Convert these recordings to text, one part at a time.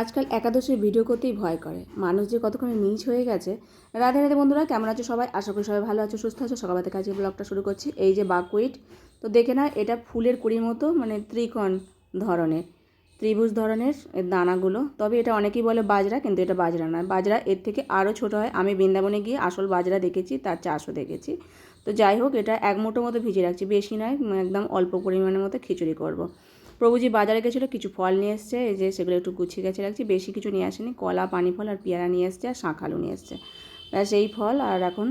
আজকাল একাদশীর ভিডিও করতেই ভয় করে। মানুষ যে কতক্ষণে নিচ হয়ে গেছে। রাধে রাধে বন্ধুরা, কেমন আছো সবাই? আশা করি সবাই ভালো আছো, সুস্থ আছো। সকাল থেকে আজকে ব্লগটা শুরু করছি। এই যে বাকুইট, তো দেখে না এটা ফুলের কুড়ির মতো মানে ত্রিকোণ ধরনের, ত্রিভুজ ধরনের দানাগুলো। তবে এটা অনেকেই বলে বাজরা, কিন্তু এটা বাজরা নয়। বাজরা এর থেকে আরও ছোট হয়। আমি বৃন্দাবনে গিয়ে আসল বাজরা দেখেছি, তার চাষও দেখেছি। তো যাই হোক, এটা এক মুঠো মতো ভিজিয়ে রাখছি। বেশি নয়, একদম অল্প পরিমাণের মতো খিচুড়ি করব। প্রভুজি বাজারে গেছিল, কিছু ফল নিয়ে এসছে, এই যে সেগুলো একটু গুছিয়ে গেছে রাখছি, বেশি কিছু নিয়ে আসেনি, কলা পানি ফল আর পেয়ারা নিয়ে এসছে, আর শাঁখালু নিয়ে এসছে। ব্যাস এই ফল, আর এখন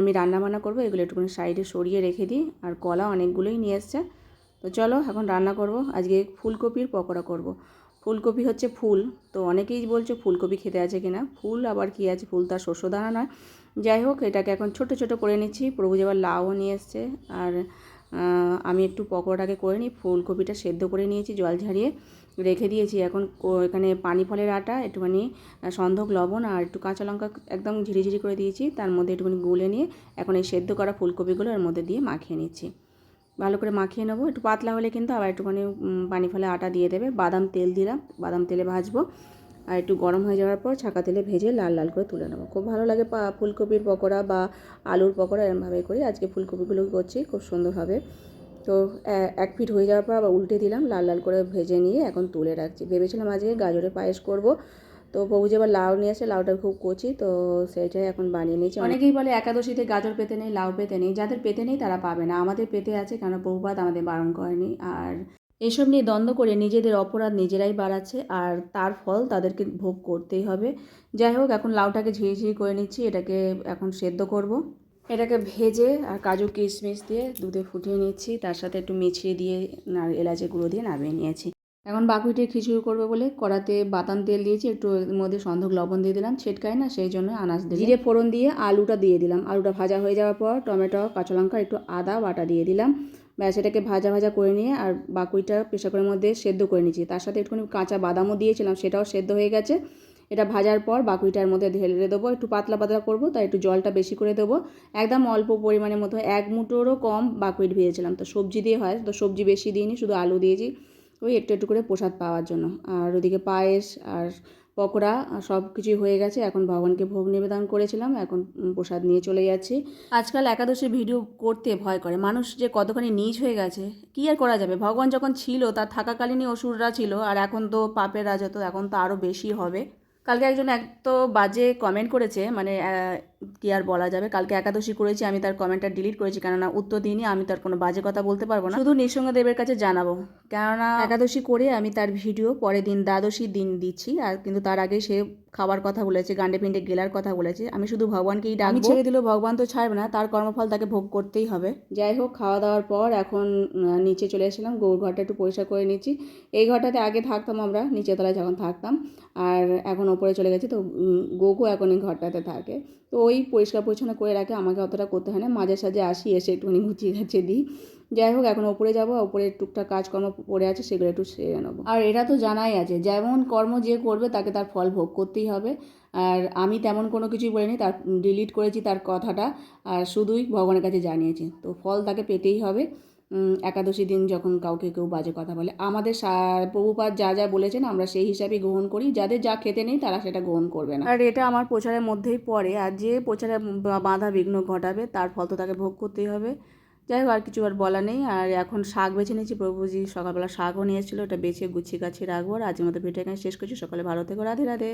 আমি রান্না বান্না করব, এগুলো একটুখানি সাইডে সরিয়ে রেখে দিই, আর কলা অনেকগুলোই নিয়ে এসছে। তো চলো, এখন রান্না করব, আজকে ফুলকপির পকোড়া করব। ফুলকপি হচ্ছে ফুল, তো অনেকেই বলছে ফুলকপি খেতে আছে কিনা, ফুল আবার কি আছে, ফুল তার শস্য দানা নয়। যাই হোক, এটাকে এখন ছোট ছোট করে নিচ্ছি প্রভু আবার লাউও নিয়ে এসছে, আর আমি একটু পকোড়াটাকে করে নিই, ফুলকপিটা সেদ্ধ করে নিয়েছি, জল ঝারিয়ে রেখে দিয়েছি। এখন এখানে পানি ফলের আটা, একটুখানি সন্ধক, লবণ আর একটু কাঁচা লঙ্কা একদম ঝিরিঝিরি করে দিয়েছি। তার মধ্যে একটুখানি গুলে নিয়ে এখন এই সেদ্ধ করা ফুলকপিগুলো এর মধ্যে দিয়ে মাখিয়ে নিচ্ছি। ভালো করে মাখিয়ে নেব। একটু পাতলা হলে কিন্তু আবার একটুখানি পানি ফেলে আটা দিয়ে দেবে। বাদাম তেল দিলাম। বাদাম তেলে ভাজবো। আর একটু গরম হয়ে যাওয়ার পর ছাকা তেলে ভেজে লাল লাল করে তুলে নেব। খুব ভালো লাগে ফুলকপির পকোড়া বা আলুর পকোড়া এরমভাবে করি। আজকে ফুলকপিগুলো করছি খুব সুন্দরভাবে। তো এক ফিট হয়ে যাওয়ার পর আবার উল্টে দিলাম, লাল লাল করে ভেজে নিয়ে এখন তুলে রাখছি। ভেবেছিলাম আজকে গাজরের পায়েস করব। তো বউ যে আবার লাউ নিয়ে আসে, লাউটা খুব কচি, তো সেইটাই এখন বানিয়ে নিয়েছি। অনেকেই বলে একাদশীতে গাজর পেতে নেই, লাউ পেতে নেই। যাদের পেতে নেই তারা পাবে না। আমাদের পেতে আছে কেন? বহুপাত আমাদের বারণ করেনি। আর এসব নিয়ে দ্বন্দ্ব করে নিজেদের অপরাধ নিজেরাই বাড়াচ্ছে আর তার ফল তাদেরকে ভোগ করতেই হবে। যাই হোক, এখন লাউটাকে ঝিরিঝিরি করে নিচ্ছি, এটাকে এখন সেদ্ধ করব। এটাকে ভেজে আর কাজু কিশমিশ দিয়ে দুধে ফুটিয়ে নিচ্ছি, তার সাথে একটু মিছরি দিয়ে আর এলাচের গুঁড়ো দিয়ে নামিয়ে নিয়েছি। এখন বাকুইটির খিচুড়ি করবে বলে কড়াতে বাদাম তেল দিয়েছি, একটু এর মধ্যে সন্ধক লবণ দিয়ে দিলাম, ছেটকায় না, সেই জন্য আনাজ দিয়ে জিরে ফোড়ন দিয়ে আলুটা দিয়ে দিলাম। আলুটা ভাজা হয়ে যাওয়ার পর টমেটো, কাঁচা লঙ্কা, একটু আদা বাটা দিয়ে দিলাম। ব্যাস এটাকে ভাজা ভাজা করে নিয়ে আর বাকুইটা প্রেশার কুকারের মধ্যে সেদ্ধ করে নিয়েছি। তার সাথে একটুখানি কাঁচা বাদামও দিয়েছিলাম, সেটাও সেদ্ধ হয়ে গেছে। এটা ভাজার পর বাকুইটার মধ্যে ঢেলে দেবো। একটু পাতলা পাতলা করব, তাই একটু জলটা বেশি করে দেবো। একদম অল্প পরিমাণের মতো এক মুঠোরও কম বাকুইট ভেজেছিলাম। তো সবজি দিয়ে হয়, তো সবজি বেশি দিইনি, শুধু আলু দিয়েছি। ওই একটু একটু করে প্রসাদ পাওয়ার জন্য। আর ওদিকে পায়েস আর পকোড়া সব কিছুই হয়ে গেছে। এখন ভগবানকে ভোগ নিবেদন করেছিলাম। এখন প্রসাদ নিয়ে চলে যাচ্ছি। আজকাল একাদশী ভিডিও করতে ভয় করে। মানুষ যে কতখানি নিচ হয়ে গেছে, কী আর করা যাবে? ভগবান যখন ছিল, তার থাকাকালীনই অসুররা ছিল। আর এখন তো পাপের রাজা তো এখন তো আরও বেশি হবে। কালকে একজন এক তো বাজে কমেন্ট করেছে মানে কি আর বলা যাবে? কালকে একাদশী করেছি আমি তার কমেন্টটা ডিলিট করেছি কেননা উত্তর দিইনি আমি তার কোনো বাজে কথা বলতে পারব না। শুধু নৃসিংহদেবের কাছে জানাব কেননা একাদশী করে আমি তার ভিডিও পরের দিন দ্বাদশী দিন দিচ্ছি আর কিন্তু তার আগে সে খাবার কথা বলেছে গান্ডে পিন্ডে গেলার কথা বলেছে আমি শুধু ভগবানকেই ডাকবো। ছেড়ে দিলেও ভগবান তো ছাড়বে না তার কর্মফল তাকে ভোগ করতেই হবে। যাই হোক খাওয়া দাওয়ার পর এখন নিচে চলে এসেছিলাম গৌর ঘরটা একটু পরিষ্কার করে নিচ্ছি। এই ঘরটাতে আগে থাকতাম আমরা নিচের তলায় যখন থাকতাম আর এখন ওপরে চলে গেছে, তো গোগো এখন এই ঘরটাতে থাকে। তো ওই পরিষ্কার পরিচ্ছন্ন করে রাখে, আমাকে অতটা করতে হয় না। মাঝে সাঝে আসি, এসে একটুখানি গুছিয়ে গাছিয়ে দিই। যাই হোক, এখন ওপরে যাব, ওপরে টুকটাক কাজকর্ম পড়ে আছে, সেগুলো একটু সেরে নেব। আর এটা তো জানাই আছে, যেমন কর্ম যে করবে, তাকে তার ফল ভোগ করতেই হবে। আর আমি তেমন কোনো কিছুই বলিনি, তার ডিলিট করেছি তার কথাটা। আর শুধুই ভগবানের কাছে জানিয়েছি। তো ফল তাকে পেতেই হবে। একাদশী দিন যখন কাউকে কেউ বাজে কথা বলে, আমাদের প্রভুপাদ যা যা বলেছেন আমরা সেই হিসাবে গ্রহণ করি, যাদের যা খেতে নেই তারা সেটা গ্রহণ করবে না। আর এটা আমার প্রচারের মধ্যেই পড়ে, আর যে প্রচারে বাধা বিঘ্ন ঘটাবে তার ফল তো তাকে ভোগ করতেই হবে। যাই হোক, আর কিছু আর বলা নেই, আর এখন শাক বেছে নিয়েছি, প্রভুজি সকালবেলা শাকও নিয়ে এসেছিল, ওটা বেছে গুছিয়ে গাছিয়ে রাখব, আর আজকের মতো ভিডিও এখানে শেষ করছি, সকালে ভালো থেকো, রাধে রাধে।